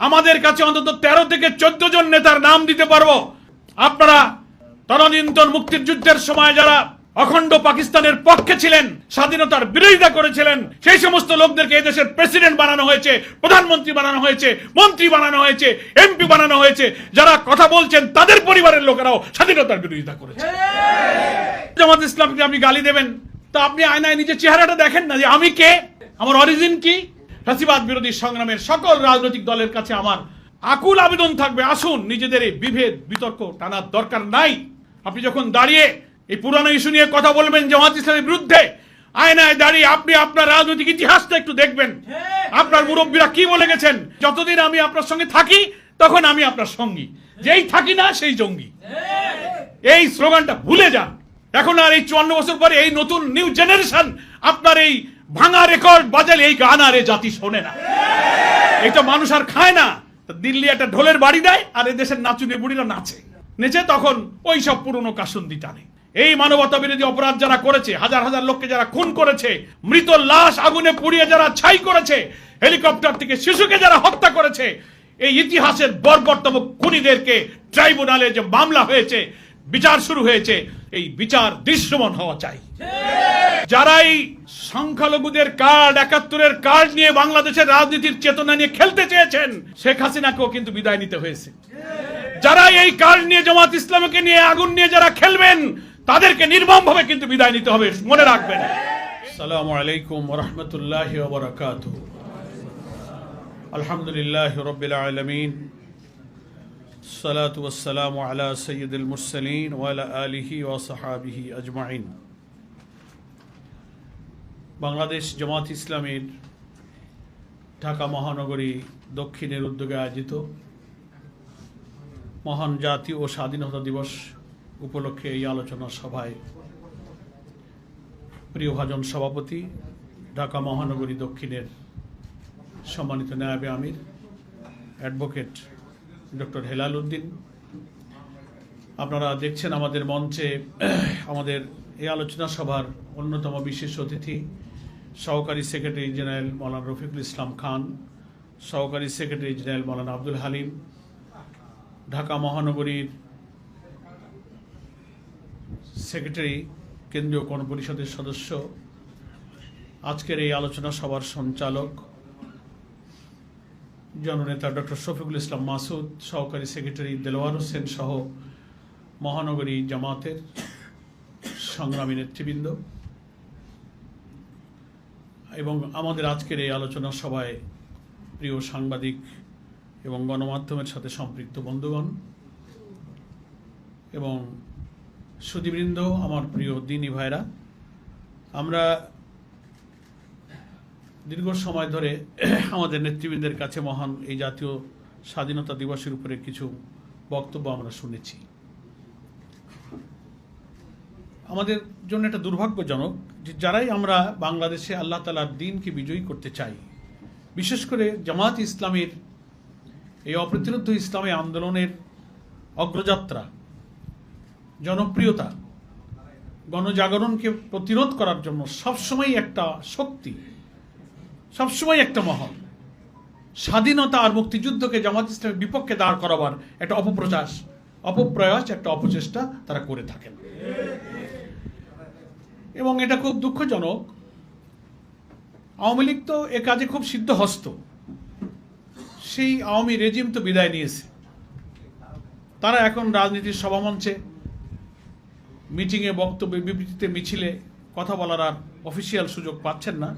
আমাদের কাছে অন্তত তেরো থেকে চোদ্দ জন নেতার নাম দিতে পারব। আপনারা তদানীন্তন মুক্তির যুদ্ধের সময় যারা অখণ্ড পাকিস্তানের পক্ষে ছিলেন, স্বাধীনতার বিরোধিতা করেছিলেন, সেই সমস্ত লোকদেরকে দেশের প্রেসিডেন্ট বানানো হয়েছে, প্রধানমন্ত্রী বানানো হয়েছে, মন্ত্রী বানানো হয়েছে, এমপি বানানো হয়েছে, যারা কথা বলছেন তাদের পরিবারের লোকেরাও স্বাধীনতার বিরোধিতা করেছে। জামাত ইসলামকে আপনি গালি দেবেন, তা আপনি আয়নায় নিজের চেহারাটা দেখেন না যে আমি কে? আমার অরিজিন কি? ফাঁসিবাদ বিরোধী সংগ্রামের সকল রাজনৈতিক দলের কাছে আমার আকুল আবেদন থাকবে। আসুন, নিজেদের এই বিভেদ, বিতর্ক টানার দরকার নাই। আপনি যখন দাঁড়িয়ে এই পুরানো ইস্যু নিয়ে কথা বলবেন জামাত ইসলামের বিরুদ্ধে, আয়নায় দাঁড়িয়ে আপনি আপনার রাজনৈতিক ইতিহাসটা একটু দেখবেন। আপনার মুরব্বীরা কি বলে গেছেন? যতদিন আমি আপনার সঙ্গে থাকি, তখন আমি আপনার সঙ্গী। যেই থাকি না, সেই জঙ্গি। এই স্লোগানটা ভুলে যান। এখন আর এই চুয়ান্ন বছর পরে এই নতুন নিউ জেনারেশন আপনার এই ভাঙা রেকর্ড বাজালে এই গান আর এ জাতি শোনে না। এটা মানুষ আর খায় না। দিল্লি একটা ঢোলের বাড়ি দেয় আর এই দেশের নাচুনে বুড়িরা নাচে। নেচে তখন ওই সব পুরনো কাসুন্দি টানে। এই মানবতা বিরোধী অপরাধ যারা করেছে, হাজার হাজার লোককে যারা খুন করেছে, মৃত লাশ আগুনে পুড়িয়ে যারা ছাই করেছে, হেলিকপ্টার থেকে শিশুকে যারা হত্যা করেছে, এই ইতিহাসের বর্বরতম খুনিদেরকে ট্রাইব্যুনালে যে মামলা হয়েছে বিচার শুরু হয়েছে, এই বিচার দৃশ্যমান হওয়া চাই। যারা এই সংখ্যালঘুদের কার্ড, একাত্তরের কার্ড নিয়ে বাংলাদেশের রাজনীতির চেতনা নিয়ে খেলতে চেয়েছেন, শেখ হাসিনাকেও কিন্তু বিদায় নিতে হয়েছে। যারা এই কার্ড নিয়ে জামাত ইসলামকে নিয়ে আগুন নিয়ে যারা খেলবেন, তাদেরকে নির্মম ভাবে কিন্তু বিদায় নিতে হবে, মনে রাখবেন। সালামু আলাইকুম রহমতুল্লাহ আলহামদুলিল্লাহ রবিল الصلاة والسلام على سيد المرسلين وعلى آله وصحابه أجمعين বাংলাদেশ জামাত ইসলামের ঢাকা মহানগরী দক্ষিণের উদ্যোগে আয়োজিত মহান জাতি ও স্বাধীনতা দিবস উপলক্ষে এই আলোচনা সভায় প্রিয়ভাজন সভাপতি ঢাকা মহানগরী দক্ষিণের সম্মানিত নায়াবে আমির অ্যাডভোকেট ডক্টর হেলাল উদ্দিন। আপনারা দেখছেন আমাদের মঞ্চে, আমাদের এই আলোচনা সভার অন্যতম বিশেষ অতিথি, সহকারী সেক্রেটারি জেনারেল মৌলানা রফিকুল ইসলাম খান, সহকারী সেক্রেটারি জেনারেল মৌলানা আব্দুল হালিম, ঢাকা মহানগরীর সেক্রেটারি, কেন্দ্রীয় গণপরিষদের সদস্য, আজকের এই আলোচনা সভার সঞ্চালক জননেতা ডক্টর শফিকুল ইসলাম মাসুদ, সহকারী সেক্রেটারি দেলোয়ার হোসেন সহ মহানগরী জামাতের সংগ্রামী নেতৃবৃন্দ। এবং আমাদের আজকের এই আলোচনা সভায় প্রিয় সাংবাদিক এবং গণমাধ্যমের সাথে সম্পৃক্ত বন্ধুগণ এবং সুদীবৃন্দ, আমার প্রিয় দিনী ভাইরা, আমরা দীর্ঘ সময় ধরে আমাদের নেতৃবৃন্দের কাছে মহান এই জাতীয় স্বাধীনতা দিবসের উপরে কিছু বক্তব্য আমরা শুনেছি। আমাদের জন্য এটা দুর্ভাগ্যজনক যে যারাই আমরা বাংলাদেশে আল্লাহ তালার দিনকে বিজয়ী করতে চাই, বিশেষ করে জামাত ইসলামের এই অপ্রতিরোধ ইসলামী আন্দোলনের অগ্রযাত্রা, জনপ্রিয়তা, গণজাগরণকে প্রতিরোধ করার জন্য সবসময় একটা শক্তি সবসময় একটা মহল। স্বাধীনতা আর মুক্তিযুদ্ধকে জামাত ইসলামের বিপক্ষে দাঁড় করাবার একটা অপপ্রচাস, অপপ্রয়াস, একটা অপচেষ্টা তারা করে থাকেন। এবং এটা খুব দুঃখজনক, আওয়ামী লীগ তো এ কাজে খুব সিদ্ধহস্ত। সেই আওয়ামী রেজিম তো বিদায় নিয়েছে। তারা এখন রাজনীতির সভামঞ্চে মিটিংয়ে বক্তব্যে, বিবৃতিতে মিছিলে কথা বলার আর অফিসিয়াল সুযোগ পাচ্ছেন না।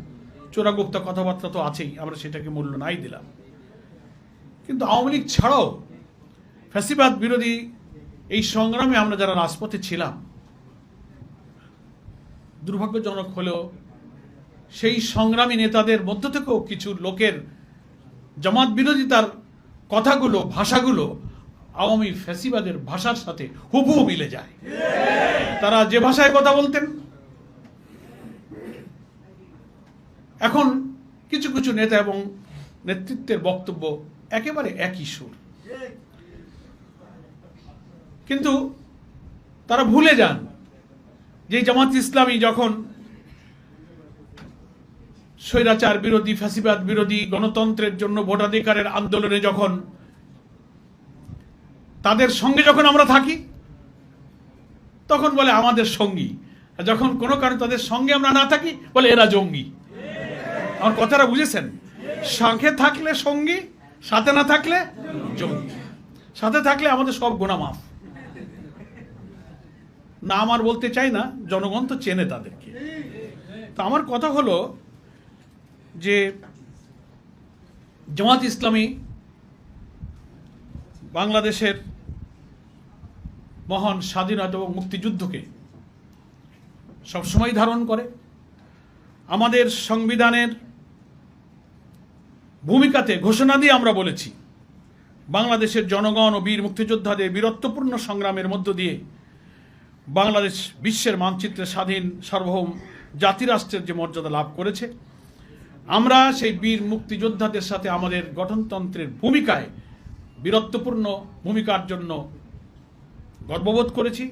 চোরাগুপ্তা কথাবার্তা তো আছেই, আমরা সেটাকে মূল্য নাই দিলাম। কিন্তু আওয়ামী লীগ ছাড়াও ফ্যাসিবাদ বিরোধী এই সংগ্রামে আমরা যারা রাজপথে ছিলাম, দুর্ভাগ্যজনক হলেও সেই সংগ্রামী নেতাদের মধ্য থেকেও কিছু লোকের জামাত বিরোধিতার কথাগুলো, ভাষাগুলো আওয়ামী ফ্যাসিবাদের ভাষার সাথে হুবহু মিলে যায়। তারা যে ভাষায় কথা বলতেন এখন কিছু কিছু নেতা এবং নেতৃত্বের বক্তব্য একেবারে একই সুর। কিন্তু তারা ভুলে যান যে জামাত ইসলামী যখন স্বৈরাচার বিরোধী, ফ্যাসিবাদ বিরোধী, গণতন্ত্রের জন্য ভোটাধিকারের আন্দোলনে যখন তাদের সঙ্গে যখন আমরা থাকি, তখন বলে আমাদের সঙ্গী। যখন কোনো কারণে তাদের সঙ্গে আমরা না থাকি, বলে এরা জঙ্গি। আমার কথাটা বুঝেছেন? সঙ্গে থাকলে সঙ্গী, সাথে না থাকলে জঙ্গি সাথে থাকলে আমাদের সব গোনা মাফ। না আমার বলতে চাই না, জনগণ তো চেনে তাদেরকে। তো আমার কথা হলো যে, জামাত ইসলামী বাংলাদেশের মহান স্বাধীনতা এবং মুক্তিযুদ্ধকে সবসময় ধারণ করে। আমাদের সংবিধানের ভূমিকাতে ঘোষণা দিয়ে আমরা বলেছি, বাংলাদেশের জনগণ ও বীর মুক্তিযোদ্ধাদের বীরত্বপূর্ণ সংগ্রামের মধ্য দিয়ে বাংলাদেশ বিশ্বের মানচিত্রে স্বাধীন সার্বভৌম জাতিরাষ্ট্রের যে মর্যাদা লাভ করেছে, আমরা সেই বীর মুক্তিযোদ্ধাদের সাথে আমাদের গঠনতন্ত্রের ভূমিকায় বীরত্বপূর্ণ ভূমিকার জন্য গর্ববোধ করেছি,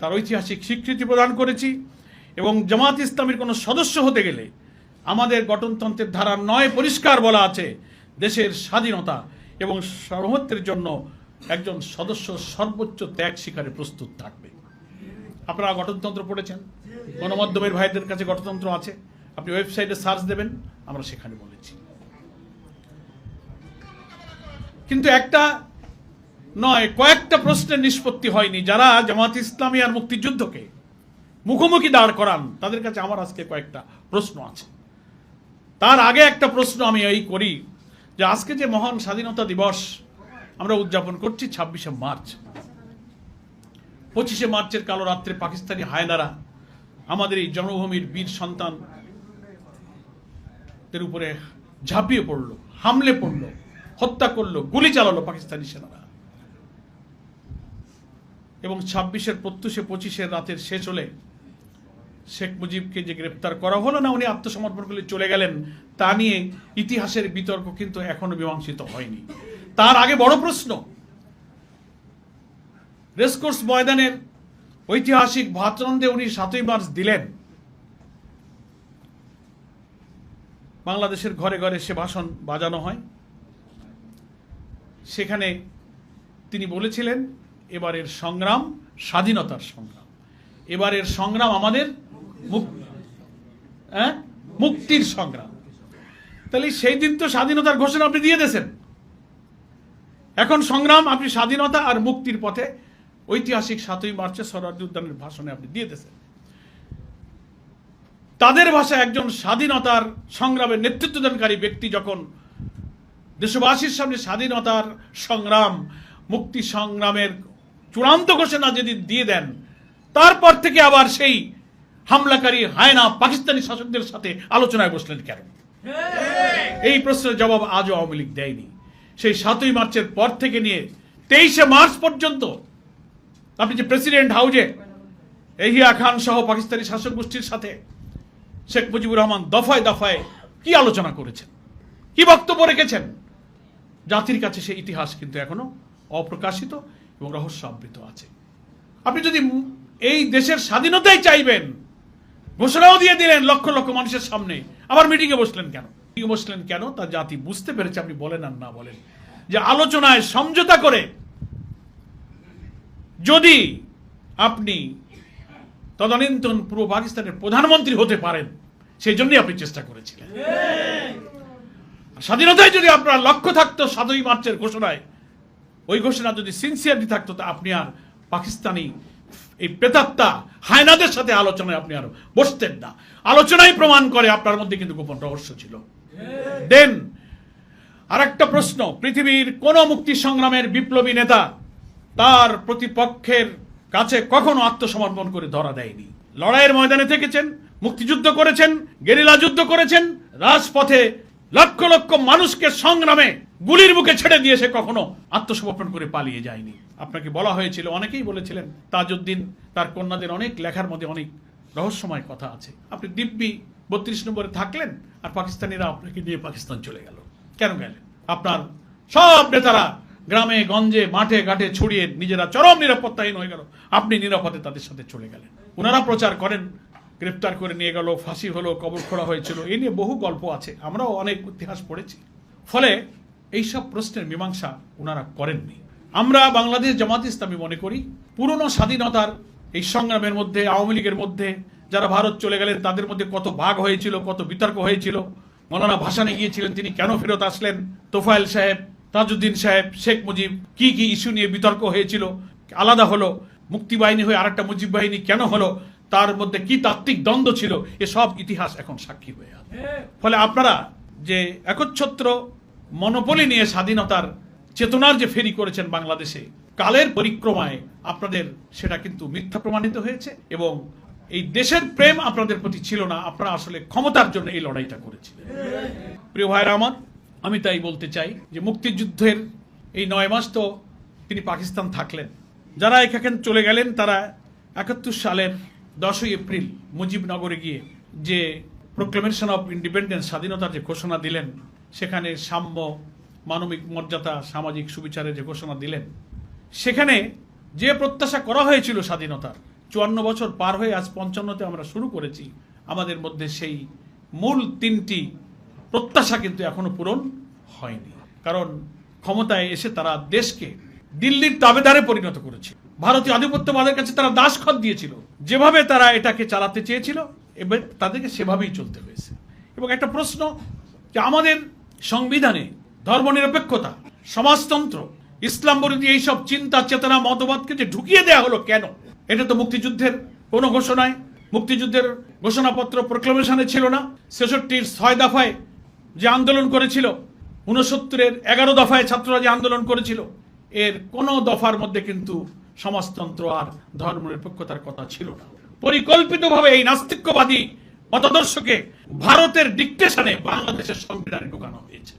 তার ঐতিহাসিক স্বীকৃতি প্রদান করেছি এবং জামাত ইসলামের কোনো সদস্য হতে গেলে আমাদের গঠনতন্ত্রের ধারা নয় পরিষ্কার বলা আছে। দেশের স্বাধীনতা এবং সার্বভৌমত্বের জন্য একজন সদস্য সর্বোচ্চ ত্যাগ স্বীকারে প্রস্তুত থাকবে। আপনারা গঠনতন্ত্র পড়েছেন? গণমাধ্যমের ভাইদের কাছে গঠনতন্ত্র আছে। আপনি ওয়েবসাইটে সার্চ দেবেন, আমরা সেখানে বলেছি। কিন্তু একটা নয়, কয়েকটা প্রশ্নের নিষ্পত্তি হয়নি। যারা জামাত ইসলামী আর মুক্তিযুদ্ধকে মুখোমুখি দাঁড় করান, তাদের কাছে আমার আজকে কয়েকটা প্রশ্ন আছে। তার আগে একটা প্রশ্ন আমি এই করি, যে আজকে যে মহান স্বাধীনতা দিবস আমরা উদযাপন করছি ছাব্বিশে মার্চ। পঁচিশে মার্চের কালো রাত্রে পাকিস্তানি হায়নারা আমাদের এই জন্মভূমির বীর সন্তান উপরে ঝাঁপিয়ে পড়ল, হামলে পড়ল, হত্যা করল, গুলি চালালো পাকিস্তানি সেনারা। এবং ছাব্বিশের প্রত্যুষে পঁচিশের রাতের শেষ হলে শেখ মুজিবকে যে গ্রেপ্তার করা হলো না, উনি আত্মসমর্পণ করে চলে গেলেন, তা নিয়ে ইতিহাসের বিতর্ক কিন্তু এখনও মীমাংসিত হয়নি। তার আগে বড় প্রশ্ন, রেসকোর্স ময়দানের ঐতিহাসিক ভাতরন্দে উনি সাতই মার্চ দিলেন। বাংলাদেশের ঘরে ঘরে সে ভাষণ বাজানো হয়। সেখানে তিনি বলেছিলেন, এবারের সংগ্রাম স্বাধীনতার সংগ্রাম। এবারের সংগ্রাম আমাদের হ্যাঁ? মুক্তির সংগ্রাম। তাহলে সেই দিন তো স্বাধীনতার ঘোষণা আপনি দিয়ে দিয়েছেন। এখন সংগ্রাম আপনি স্বাধীনতা আর মুক্তির পথে ঐতিহাসিক সাতই মার্চে সরার্দি উদ্যানের ভাষণে আপনি দিয়ে দিয়েছেন। তাদের ভাষায় একজন স্বাধীনতার সংগ্রামের নেতৃত্বদানকারী ব্যক্তি যখন দেশবাসীর সামনে স্বাধীনতার সংগ্রাম মুক্তি সংগ্রামের চূড়ান্ত ঘোষণা যদি দিয়ে দেন, তারপর থেকে আবার সেই হামলাকারী হায়না পাকিস্তানি শাসকদের সাথে আলোচনায় বসলেন কেন? এই প্রশ্নের জবাব আজও আওয়ামী লীগ দেয়নি। সেই সাতই মার্চের পর থেকে নিয়ে তেইশে মার্চ পর্যন্ত আপনি যে প্রেসিডেন্ট হাউজে, এহিয়া খান সহ পাকিস্তানি শাসক গোষ্ঠীর সাথে শেখ মুজিবুর রহমান দফায় দফায় কি আলোচনা করেছেন? কি বক্তব্য রেখেছেন? জাতির কাছে সেই ইতিহাস কিন্তু এখনও অপ্রকাশিত এবং রহস্য আবৃত আছে। আপনি যদি এই দেশের স্বাধীনতাই চাইবেন ঘোষণাও দিয়ে দিলেন লক্ষ লক্ষ মানুষের সামনে। আবার মিটিংয়ে বসলেন কেন? মিটিংয়ে বসলেন কেন? তা জাতি বুঝতে পেরেছে, আপনি বলেন আর না বলেন। যে আলোচনায় সমঝোতা করে যদি আপনি তদানীন্তন পূর্ব পাকিস্তানের প্রধানমন্ত্রী হতে পারেন, সেই জন্যই আপনি চেষ্টা করেছিলেন। স্বাধীনতায় যদি আপনার লক্ষ্য থাকতো সাতই মার্চের ঘোষণায়, ওই ঘোষণা যদি সিনসিয়ারলি থাকতো, তা আপনি আর পাকিস্তানি এই প্রেতাত্মা হায়নাদের সাথে আলোচনায় আপনি আরও বসতেন না। আলোচনাই প্রমাণ করে আপনার মধ্যে কিন্তু গোপন রহস্য ছিল। দেন আর একটা প্রশ্ন, পৃথিবীর কোন মুক্তি সংগ্রামের বিপ্লবী নেতা তার প্রতিপক্ষের কাছে কখনো আত্মসমর্পণ করে ধরা দেয়নি? লড়াইয়ের ময়দানে থেকেছেন, মুক্তিযুদ্ধ করেছেন, গেরিলা যুদ্ধ করেছেন, রাজপথে লক্ষ লক্ষ মানুষকে সংগ্রামে গুলির মুখে ছেড়ে দিয়ে সে কখনো আত্মসমর্পণ করে পালিয়ে যায়নি। আপনাকে বলা হয়েছিল, অনেকেই বলেছিলেন, তাজউদ্দিন, তার কন্যাদের অনেক লেখার মধ্যে অনেক রহস্যময় কথা আছে। আপনি দিব্যি বত্রিশ নম্বরে থাকলেন আর পাকিস্তানিরা আপনাকে নিয়ে পাকিস্তান চলে গেল। কেন গেলেন? আপনার সব নেতারা গ্রামে, গঞ্জে, মাঠে, ঘাটে ছড়িয়ে নিজেরা চরম নিরাপত্তাহীন হয়ে গেল। আপনি নিরাপদে তাদের সাথে চলে গেলেন। ওনারা প্রচার করেন, গ্রেপ্তার করে নিয়ে গেল, ফাঁসি হলো, কবর খোড়া হয়েছিল। এই নিয়ে বহু গল্প আছে। আমরাও অনেক ইতিহাস পড়েছি। ফলে এইসব প্রশ্নের মীমাংসা ওনারা করেননি। আমরা বাংলাদেশ জামাত ইসলামী মনে করি পুরনো স্বাধীনতার এই সংগ্রামের মধ্যে আওয়ামী লীগের মধ্যে যারা ভারত চলে গেলেন তাদের মধ্যে কত ভাগ হয়েছিল কত বিতর্ক হয়েছিল। মৌলানা ভাসানে গিয়েছিলেন তিনি কেন ফেরত আসলেন? তোফায়েল সাহেব তাজউদ্দিন সাহেব শেখ মুজিব কি কি ইস্যু নিয়ে বিতর্ক হয়েছিল? আলাদা হলো মুক্তি বাহিনী হয়ে আরেকটা মুজিব বাহিনী কেন হলো? তার মধ্যে কি তাত্ত্বিক দ্বন্দ্ব ছিল? এসব ইতিহাস এখন সাক্ষী হয়ে আছে। ফলে আপনারা যে একচ্ছত্র মনোপলি নিয়ে স্বাধীনতার চেতনার যে ফেরি করেছেন বাংলাদেশে, কালের পরিক্রমায় আপনাদের সেটা কিন্তু মিথ্যা প্রমাণিত হয়েছে এবং এই দেশের প্রেম আপনাদের প্রতি ছিল না, আপনারা আসলে ক্ষমতার জন্য এই লড়াইটা করেছিলেন। প্রিয় ভাইরা আমার, আমি তাই বলতে চাই যে মুক্তিযুদ্ধের এই নয় মাস তো তিনি পাকিস্তান থাকলেন। যারা এখানে চলে গেলেন, তারা একাত্তর সালের দশই এপ্রিল মুজিবনগরে গিয়ে যে প্রোক্লেমেশন অফ ইন্ডিপেন্ডেন্স স্বাধীনতার যে ঘোষণা দিলেন সেখানে সাম্য, মানবিক মর্যাদা, সামাজিক সুবিচারে যে ঘোষণা দিলেন, সেখানে যে প্রত্যাশা করা হয়েছিল স্বাধীনতার, চুয়ান্ন বছর পার হয়ে আজ পঞ্চান্নতে আমরা শুরু করেছি, আমাদের মধ্যে সেই মূল তিনটি প্রত্যাশা কিন্তু এখনও পূরণ হয়নি। কারণ ক্ষমতায় এসে তারা দেশকে দিল্লির তাবেদারে পরিণত করেছে। ভারতীয় আধিপত্যবাদের কাছে তারা দাসখত দিয়েছিল। যেভাবে তারা এটাকে চালাতে চেয়েছিল, এবার তাদেরকে সেভাবেই চলতে হয়েছে। এবং একটা প্রশ্ন, যে আমাদের সংবিধানে ধর্মনিরপেক্ষতা, সমাজতন্ত্র, ইসলাম বিরোধী এইসব চিন্তা, চেতনা, মতবাদকে যে ঢুকিয়ে দেওয়া হলো কেন? এটা তো মুক্তিযুদ্ধের কোনো ঘোষণায়, মুক্তিযুদ্ধের ঘোষণাপত্র প্রক্লেমেশনে ছিল না। ছেষট্টির ছয় দফায় যে আন্দোলন করেছিল উনসত্তরের এগারো দফায় ছাত্ররা যে আন্দোলন করেছিল, এর কোনো দফার মধ্যে কিন্তু সমাজতন্ত্র আর ধর্মনিরপেক্ষতার কথা ছিল না। পরিকল্পিতভাবে এই নাস্তিক্যবাদী মতাদর্শকে ভারতের ডিকটেশনে বাংলাদেশের সংবিধানে ঢোকানো হয়েছে।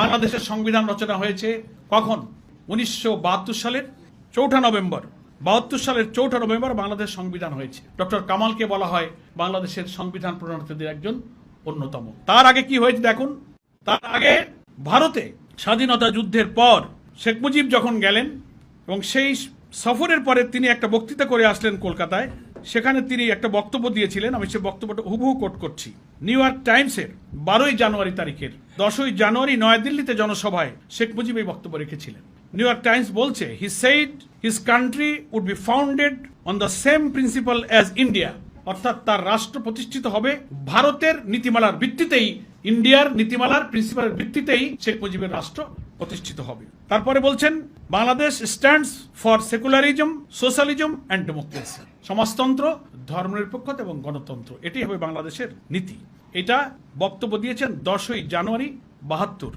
বাংলাদেশের সংবিধান রচনা হয়েছে কখন? উনিশশো বাহাত্তর সালের চৌঠা নভেম্বর। বাহাত্তর সালের চৌঠা নভেম্বর বাংলাদেশ সংবিধান হয়েছে। ডক্টর কামালকে বলা হয় বাংলাদেশের সংবিধান প্রণেতাদের একজন অন্যতম। তার আগে কি হয়েছে দেখুন? তার আগে ভারতে স্বাধীনতা যুদ্ধের পর শেখ মুজিব যখন গেলেন এবং সেই সফরের পরে তিনি একটা বক্তৃতা করে আসলেন কলকাতায় সেখানে তিনি একটা বক্তব্য দিয়েছিলেন, আমি সে বক্তব্যটা হুবহু কোট করছি। নিউ ইয়র্ক টাইমসের বারোই জানুয়ারি তারিখের দশই জানুয়ারি নয়াদিল্লিতে জনসভায় শেখ মুজিব এই বক্তব্য রেখেছিলেন। নিউ ইয়র্ক টাইমস বলছে he said his country would be founded on the same principle as India অর্থাৎ তার রাষ্ট্র প্রতিষ্ঠিত হবে ভারতের নীতিমালার ভিত্তিতেই ইন্ডিয়ার নীতিমালার প্রিন্সিপালের ভিত্তিতেই শেখ মুজিবের রাষ্ট্র প্রতিষ্ঠিত হবে। তারপরে বলছেন, Bangladesh stands for secularism socialism and democracy সমাজতন্ত্র, ধর্মনিরপেক্ষতা এবং গণতন্ত্র এটি হবে বাংলাদেশের নীতি। এটা বক্তব্য দিয়েছেন দশই জানুয়ারি বাহাত্তর।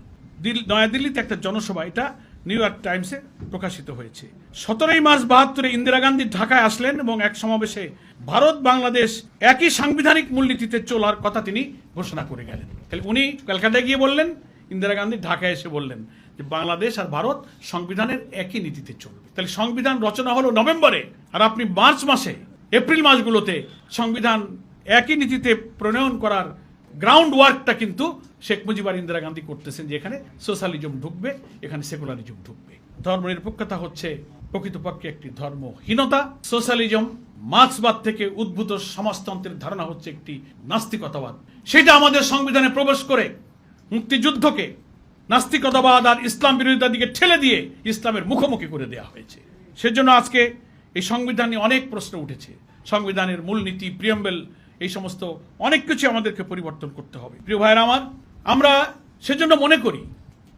নয়াদিল্লিতে একটা জনসভা, এটা নিউ ইয়র্ক টাইমসে প্রকাশিত হয়েছে। সতেরোই মার্চ বাহাত্তরে ইন্দিরা গান্ধী ঢাকায় আসলেন এবং এক সমাবেশে ভারত, বাংলাদেশ একই সাংবিধানিক মূলনীতিতে চলার কথা তিনি ঘোষণা করে গেলেন। তাহলে উনি কলকাতায় গিয়ে বললেন, ইন্দিরা গান্ধী ঢাকায় এসে বললেন। যে বাংলাদেশ আর ভারত সংবিধানের একই নীতিতে চলবে। তাহলে সংবিধান রচনা হলো নভেম্বরে, আর আপনি মার্চ মাসে, এপ্রিল মাসগুলোতে সংবিধান একই নীতিতে প্রণয়ন করার গ্রাউন্ড ওয়ার্কটা কিন্তু শেখ মুজিবুর ইন্দিরা গান্ধী করতেছেন যে এখানে সোশ্যালিজম ঢুকবে, এখানে সেকুলারিজম ঢুকবে। ধর্মনিরপেক্ষতা হচ্ছে প্রকৃতপক্ষে একটি ধর্মহীনতা। সোশ্যালিজম মার্ক্সবাদ থেকে উদ্ভূত সমাজতন্ত্রের ধারণা হচ্ছে একটি নাস্তিকতাবাদ। সেটা আমাদের সংবিধানে প্রবেশ করে মুক্তিযুদ্ধকে নাস্তিকতাবাদ আর ইসলাম বিরোধিতার দিকে ঠেলে দিয়ে ইসলামের মুখোমুখি করে দেওয়া হয়েছে। সেজন্য আজকে এই সংবিধান নিয়ে অনেক প্রশ্ন উঠেছে। সংবিধানের মূলনীতি প্রিয়াম্বেল এই সমস্ত অনেক কিছু আমাদেরকে পরিবর্তন করতে হবে। প্রিয় ভাইয়েরা আমার, আমরা সেজন্য মনে করি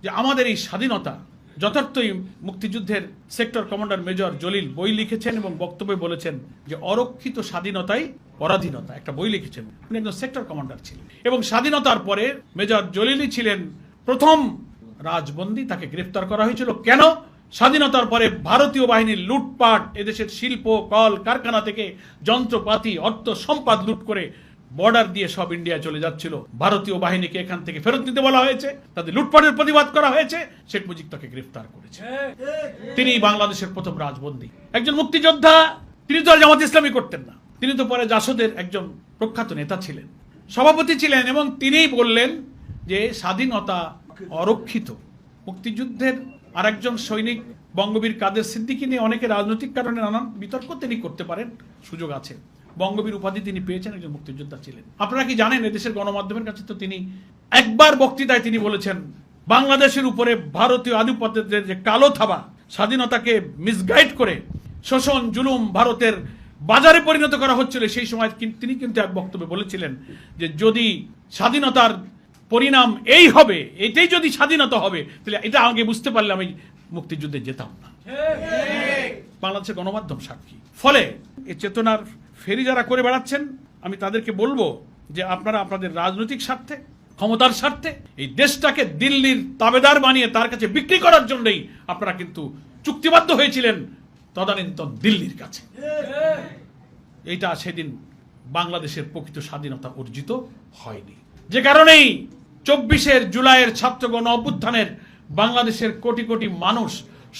যে আমাদের এই স্বাধীনতা যথার্থই মুক্তিযুদ্ধের সেক্টর কমান্ডার মেজর জলিল বই লিখেছেন এবং বক্তব্যে বলেছেন যে অরক্ষিত স্বাধীনতাই পরাধীনতা। একটা বই লিখেছেন। উনি একজন সেক্টর কমান্ডার ছিলেন। এবং স্বাধীনতার পরে মেজর জলিলই ছিলেন প্রথম রাজবন্দী তাকে গ্রেফতার করা হয়েছিল। কেন? স্বাধীনতার পরে ভারতীয় বাহিনীর লুটপাট, এদেশের শিল্প, কল, কারখানা থেকে যন্ত্রপাতি, অর্থ সম্পদ লুট করে বর্ডার দিয়ে সব ইন্ডিয়া চলে যাচ্ছিল। ভারতীয় বাহিনীকে এখান থেকে ফেরত নিতে বলা হয়েছে। তাদের লুটপাটের প্রতিবাদ করা হয়েছে। শেখ মুজিব তাকে গ্রেফতার করেছে। তিনি বাংলাদেশের প্রথম রাজবন্দী। একজন মুক্তিযোদ্ধা, তিনি তো জামাত ইসলামী করতেন না। তিনি তো পরে জাসদের একজন প্রখ্যাত নেতা ছিলেন। সভাপতি ছিলেন এবং তিনিই বললেন যে স্বাধীনতা অরক্ষিত, মুক্তিযুদ্ধের আরেকজন সৈনিক বঙ্গবীর কাদের সিদ্দিকী নিয়ে অনেকে রাজনৈতিক কারণে নানান বিতর্ক তিনি করতে পারেন, সুযোগ আছে। বঙ্গবীর উপাধি তিনি পেয়েছেন, একজন মুক্তিযোদ্ধা ছিলেন। আপনারা কি জানেন, এদেশের গণমাধ্যমের কাছে তো তিনি একবার বক্তৃতায় তিনি বলেছেন, বাংলাদেশের উপরে ভারতীয় আধিপত্যের যে কালো থাবা, স্বাধীনতাকে মিসগাইড করে শোষণ, জুলুম ভারতের বাজারে পরিণত করা হচ্ছিল, সেই সময় তিনি কিন্তু এক বক্তব্যে বলেছিলেন যে যদি স্বাধীনতার পরিণাম এই হবে, এটাই যদি স্বাধীনতা হবে, তাহলে এটা আগে বুঝতে পারলে আমি মুক্তিযুদ্ধে যেতাম না। বাংলাদেশের গণমাধ্যম সাক্ষী। ফলে এই চেতনার ফেরি যারা করে বেড়াচ্ছেন, আমি তাদেরকে বলব যে আপনারা আপনাদের রাজনৈতিক স্বার্থে, ক্ষমতার স্বার্থে এই দেশটাকে দিল্লির তাবেদার বানিয়ে তার কাছে বিক্রি করার জন্যই আপনারা কিন্তু চুক্তিবদ্ধ হয়েছিলেন তদানীন্তন দিল্লির কাছে। এইটা সেদিন বাংলাদেশের প্রকৃত স্বাধীনতা অর্জিত হয়নি। যে কারণেই চব্বিশের জুলাইয়ের ছাত্রগণ অভ্যুত্থানের বাংলাদেশের কোটি কোটি মানুষ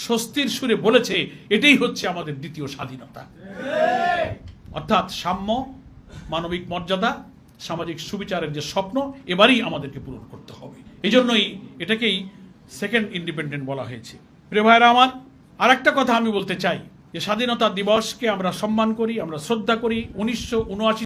স্বস্তির সুরে বলেছে, এটাই হচ্ছে আমাদের দ্বিতীয় স্বাধীনতা। অর্থাৎ সাম্য, মানবিক মর্যাদা, সামাজিক সুবিচারের যে স্বপ্ন, এবারই আমাদেরকে পূরণ করতে হবে। এই জন্যই এটাকেই সেকেন্ড ইন্ডিপেন্ডেন্ট বলা হয়েছে। প্রিয় ভাইরা আমার আর একটা কথা আমি বলতে চাই, যে স্বাধীনতা দিবসকে আমরা সম্মান করি, আমরা শ্রদ্ধা করি। উনিশশো উনআশি